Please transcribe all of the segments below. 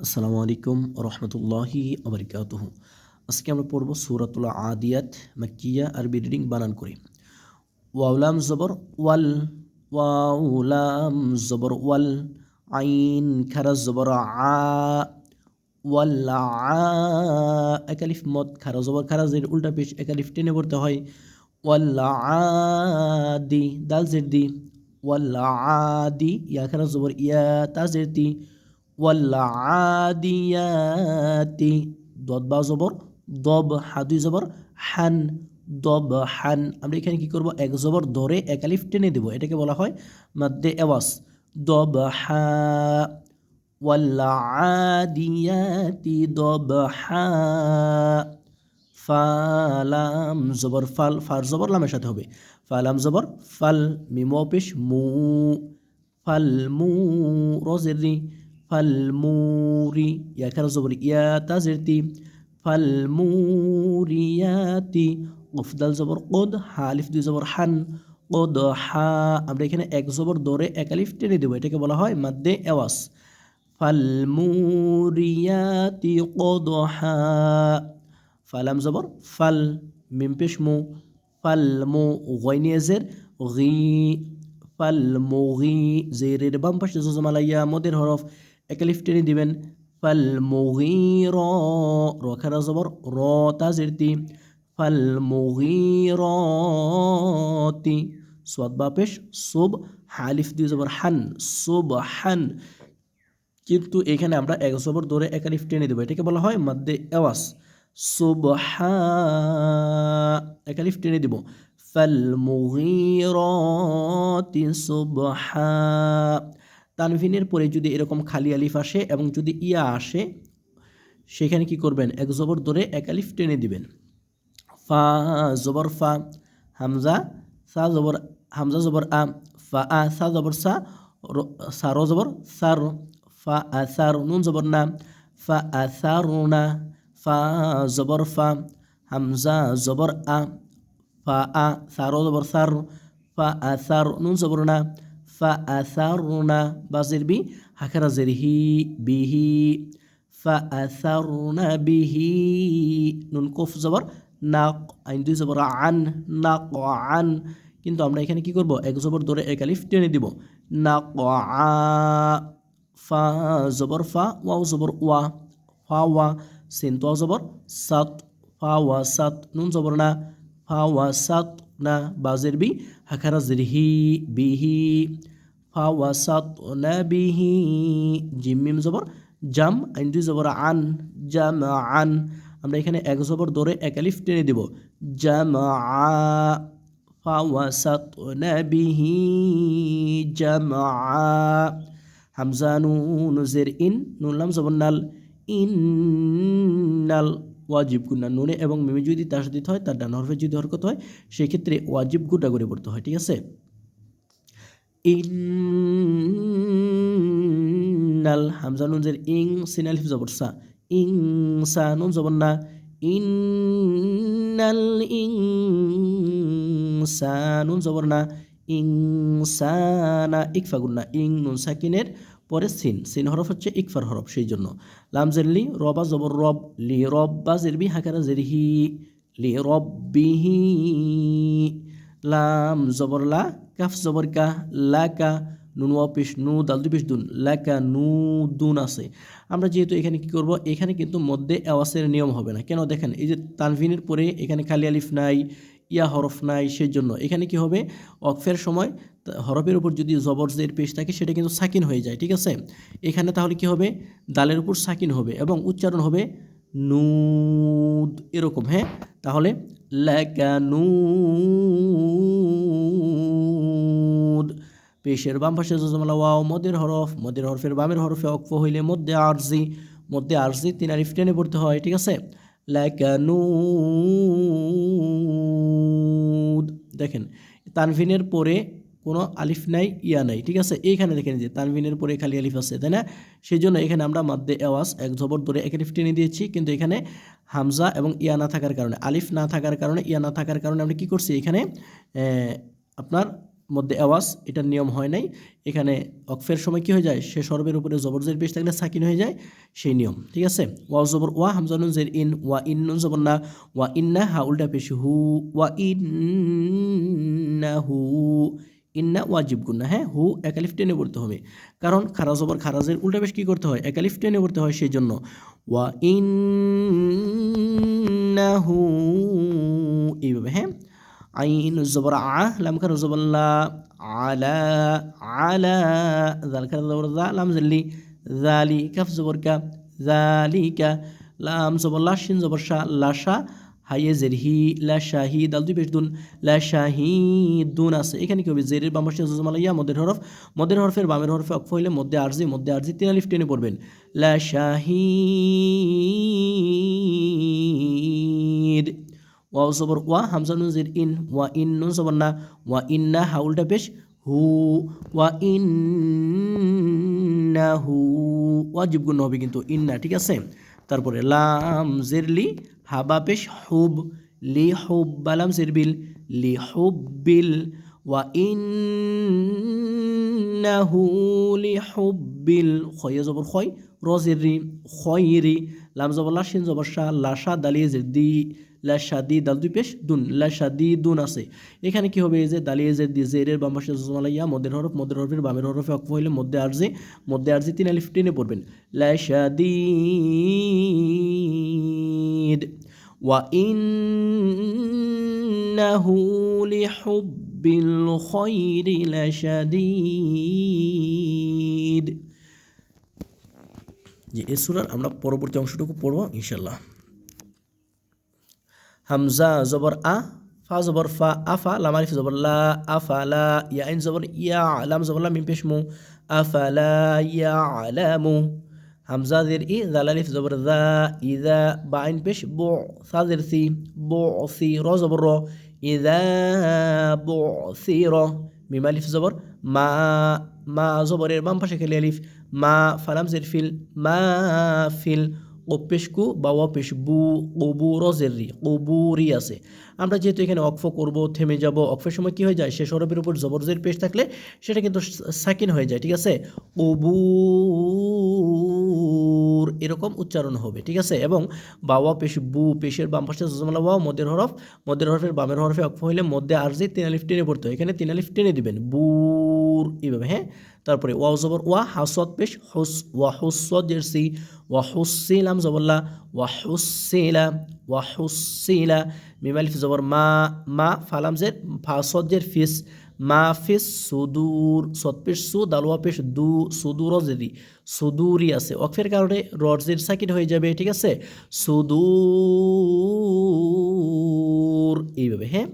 আসসালামু আলাইকুম রহমতুল্লাহি আবরিকাতুহ আজকে আমরা পড়ব সুরাতুল আদিয়াত মাক্কিয়া আরবি রিডিং বানান করি। ওয়াউলাম জবর, ওয়াল ওয়াউলাম জবর, ওয়াল, আইন, খারা জবর, আ, ওয়াল, আ একালিফ মদ, খারা জবর, খারা জের, উল্টা পেশ একালিফ টেনে পড়তে হয়। ওয়াল আদি দাল জের দি, ওয়াল আদি ইয়া, খারা জবর, ইয়া, তা জের দি ওয়াল্লাদিয়াতি দদ বা জবর, দব হাদুই জবর, হান, দব হান। আমরা এখানে কি করব? এক জবর ধরে একালিফ টেনে দেব। এটাকে বলা হয় মাদ্দে এওয়াস দব হা ওয়াল্লাদিয়াতি দব হা, ফালাম জবর, ফাল, ফার জবর লামের সাথে হবে। ফালাম জবর, ফাল, মিমো পেশ মু, ফাল, মু রজের ফালমুরি ইয়া খারা জবর ইয়া তাজিরতি ফালমুরিয়াতি গফদাল জবর কদ হালিফ দুই জবর হান কদ হা আমরা এখানে এক জবর দৌড়ে এক আলিফ টেনে দেবো। এটাকে বলা হয় মাদ্দে এওয়াস ফালমুরিয়াতি কদ হা। ফালাম জবর ফাল, মিম পেশ মু। ফালমু গয়নিয়াজের গি। ফালমুগি, জেরের বাম পাশে জোজমালাইয়া, মদের হরফ একালিফ টেনে দিবেন। ফাল মুগির রখারা জবর, র তাজিরতি। ফাল মুগিরতি সোয়াদ বা পেশ, সুব হালিফ দিয়ে জবর হান, সুব হান। কিন্তু এখানে আমরা এক জবর ধরে একালিফ টেনে দেবো। এটাকে বলা হয় মাদ্দে এওয়াস সুবহা একালিফ টেনে দিব। ফাল মুগিরতি সুবহা তানভিনের পরে যদি এরকম খালি আলিফ আসে এবং যদি ইয়া আসে, সেখানে কি করবেন? এক জবর ধরে এক আলিফ টেনে দিবেন। ফা, জবর ফা, হামজা, সা, জবর, হামজা, জবর, আ, ফা, আ, সা, জবর, সা সার জবর সার ফা, আ সার নুন, জবর, না, ফা, আ সার না, ফা, জবর, ফা, হামজা, জবর, আ, ফা, আ সার জবর সার ফা, আ সার নুন, জবর, না ফা আসারুনা বা জের বি হাকারা জের হি, বিহি, ফা আসারুনা বিহি, নুন, কফ, জবর, নাক, আইন দুই জবর, আন, নাক, আন। কিন্তু আমরা এখানে কি করব? এক জবর ধরে এক আলিফ টেনে দিব। না ক আ, ফা, জবর, ফা, ওয়াও, জবর, ওয়া। ফা, ওয়া, সিন তো জবর, সাত। ফা, ওয়া, সাত, নুন, জবর, না। ফা, ওয়া, সাত, না। বাজের বি হাখারা জের বিহি। ফাওয়াসাত বিহি জিম মিম জবর জাম আইন দুই জবর আন জাম আন আমরা এখানে এক জবর ধরে এক আলিফ টেনে দেব। জাম ফাওয়াসাত বিহি জাম হামজা নুন জের ইন নুনলাম জবর নাল ইন্নাল ওয়াজিব গুন্না নুনে এবং মিমি যদি সাথে হয়, তার ডান হরফে যদি হরকত হয়, সেক্ষেত্রে ওয়াজিব গুটা করে পড়তে হয়। ঠিক আছে? ইন্নাল হামজা নুন জের ইং সিনাল হিফ জবর সা। ইং সা নুন জবর না। ইন্নাল ইং সা নুন জবর না। ইং সানা ইকফা গুন্না ইং নুন সাকিনের পরে সিন। সিন হরফ হচ্ছে ইকফার হরফ সেই জন্য। লাম জেরলি রবা জবর রব। লি রব বা জেরবি হাকারা জেরহি লি রব্বিহি। লাম জবর লা, কাফ জবর কা, লা কা, নুন ওয়া নু, দাল দু পেশ দুন কা নু দুন আছে। আমরা যেহেতু এখানে কি করব? এখানে কিন্তু মধ্যে আওয়াসের নিয়ম হবে না। কেন? দেখেন, এই যে তানভিনের পরে এখানে খালি আলিফ নাই, ইয়া হরফ নাই সেই জন্য এখানে কি হবে? অকফের সময় হরফের উপর যদি জবরজের পেশ থাকে, সেটা কিন্তু সাকিন হয়ে যায়, ঠিক আছে? এখানে তাহলে কি হবে? দালের উপর সাকিন হবে এবং উচ্চারণ হবে নুদ এরকম হ্যাঁ? তাহলে লাকানুদ পেশের বাম পাশে জজমালা ওয়াও, মদের হরফ, মদের হরফের বামের হরফে অক্ফ হইলে মধ্যে আরজি মধ্যে আরজি তিন আরিফ টেনে পড়তে হয়, ঠিক আছে? লাকানুদ দেখেন, তানভিনের পরে কোনো আলিফ নাই, ইয়া নাই, ঠিক আছে? এইখানে দেখেন যে তানভিনের পরে খালি আলিফ আছে, তাই না? সেই জন্য এখানে আমরা মাদ্দে আওয়াজ এক জবর ধরে এক আলিফ টেনে দিয়েছি, কিন্তু এখানে হামজা এবং ইয়া না থাকার কারণে, আলিফ না থাকার কারণে, ইয়া না থাকার কারণে আমরা কি করছি এখানে? আপনার মধ্যে আওয়াজ এটার নিয়ম হয় নাই। এখানে অকফের সময় কি হয়ে যায়? সে সর্বের উপরে জবরজের পেশ থাকলে সাকিন হয়ে যায়, সেই নিয়ম, ঠিক আছে? ওয়া জবর, ওয়া হামজানুন জের ইন, ওয়া ইন নুন জবর না, ওয়া ইন্না হা উল্টা পেশ হু, ওয়া ইন্না হু ইন্না ওয়াজিব গুন্না হ্যাঁ? হু একালিফ টেনে পড়তে হবে। কারণ খারাজ জবর খারাজের উল্টা বেশ কী করতে হয়? একালিফ টেনে পড়তে হয় সেই জন্য ওয়া ইন ইন্নাহু এইভাবে হ্যাঁ? আইন জবর আ, লাম খার জবর লা, আলা আলা জাল খার জবর দা লাম জালি কাফ জবর কা লাম জবর লা, শিন জবর শা লাশা হাইয়ে জের হি, লা শাহি দাল দুই পেশ দুন, লা শাহিদুন আছে। এখানে কি হবে? জেরের বাম পাশে জজমালাইয়া মদের হরফ। মদের হরফের বামের হরফে অক্ষ হইলে মধ্যে আরজি মধ্যে আরজি তিন আলিফ টেনে পড়বেন। লা শাহিদ ওয়া জবর ওয়া, হামজা নুন জির ইন, ওয়া ইন নুন জবর না। ওয়া ইন্না হাউলটা পেশ, হু। ওয়া ইন্না হু। ওয়াজিব গুণ হবে কিন্তু ইন্না ঠিক আছে? তারপরে লাম জিরলি হাবা পেশ, হুব, লি হুব বালাম জিরবিল লি হুব্বিল ওয়া ইন্নাহু লি হুব্বিল খয়ে জবর খয় রজিরি, খয়রি লাম জবর লা শিন জবর শাহ লাশা দালিয়ে জিদ্দি লা শাদি দাল, দুই পেশ, দুন লা শাদি দুন আছে। এখানে কি হবে এই যে দালিয়ে যে দি, জেরের বাম পাশে জুমালাইয়া মদের হরফ মদের হরফের বামের হরফে অক্ষ হইলে মধ্যে আরজি মধ্যে আরজি তিন আলিফ টেনে পড়বেন। লা শাদিদ ওয়া ইন্নাহু লিহুব্বিল খায়রি লাশাদীদ যে এ সূরার আমরা পরবর্তী অংশটুকু পড়ব ইনশাল্লাহ হামজা জবর আ, ফা জবর ফা আফা লাম আলিফ জবর লা আফা লা, ইয়া আইন জবর ইয়া, লাম জবর লা, মিম পেশ মু আফা লা, ইয়া আলামু। হামজা দের ই জাল আলিফ জবর দা, ইদা, বা আইন পেশ, বো সাদের সি, বো, সি, র জবর র, ইদা, বো, সি, র। মিম আলিফ জবর মা মা জবরের বাম পাশে খেলে আলিফ মা ফালাম জের ফিল মা ফিল কপেশকু বা অপেশ বু কবু রজেরি কবুরি আছে আমরা যেহেতু এখানে অক্ফ করব থেমে যাব অক্ফের সময় কী হয়ে যায় সে সরবের উপর জবরজের পেশ থাকলে সেটা কিন্তু সাকিন হয়ে যায় ঠিক আছে؟ কবুর এরকম উচ্চারণ হবে, ঠিক আছে? এবং বাওয়া পেশ, বু, পেশের বাম পাশে জজমালা ওয়াও, মদের হরফ, মদের হরফের বামের হরফে অক্ফ হইলে মধ্যে আরজি তিন আলিফ টেনে পড়তে হয়। এখানে তিনালিফ টেনে দিবেন, বুর এইভাবে হ্যাঁ? তারপরে ওয়া জবর, ওয়া হাসত পেশ, হুস, ওয়া হুসত জার্সি, ওয়া হুসিলাম জবল্লা ওয়া হুসিলা ওয়া হুসিলা মিমালিফ জবর, মা মা, ফালাম জের ফাসত জের, ফিস মা ফিস সুদূর, সৎ পেশ সু দালওয়া পেশ দু সুদূর জেদি সুদূরই আছে। অক্ষের কারণে রজের সাকিট হয়ে যাবে, ঠিক আছে? সুদূর, এইভাবে হ্যাঁ?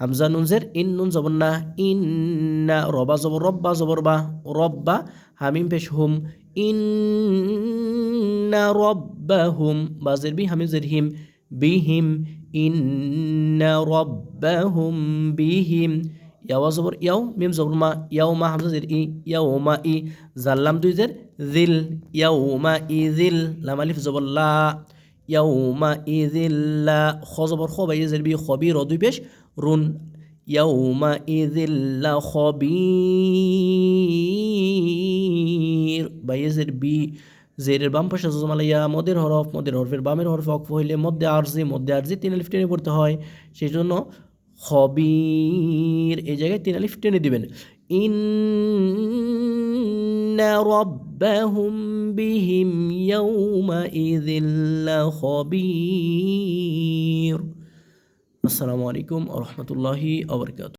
হামজা নুনজের ইন নুন জবর না, ইন্না রবা জবর, রব্বা জবর বা রব্বা হামিম পেশ হুম, ইন্না রব্বাহুম বাজের বি হামিম জের হিম, বিহিম, ইন্না রব্বাহুম বিহিম ইয়াওয়া জবর ইয়াও মিম জবর মা ইয়াও মা হামজা জের ই ইয়াও মা ই জাল্লাম দুই জের জিল ইয়াও মা ই জিল লাম আলিফ জবর লা ইয়াও মা ই জিল্লা খ জবর খ বাই জের বি খবি র দুই পেশ রুন ইয়াও মা ইয়াউমা ইদিল্লা খবির বাইজের বি জেরের বাম পাশে জমালাইয়া মদের হরফ মদের হরফের বামের হরফ অক্ফ হইলে মধ্যে আরজি মধ্যে আরজি তিন আলিফ টেনে পড়তে হয় সেই জন্য খবির। এই জায়গায় তিন আলিফ টেনে দিবেন। ইন রব্বাহুম বিহিম ইয়াউমা ইযিল্লা খবির। আসসালামু আলাইকুম ওয়া রাহমাতুল্লাহি ওয়া বারাকাতুহু।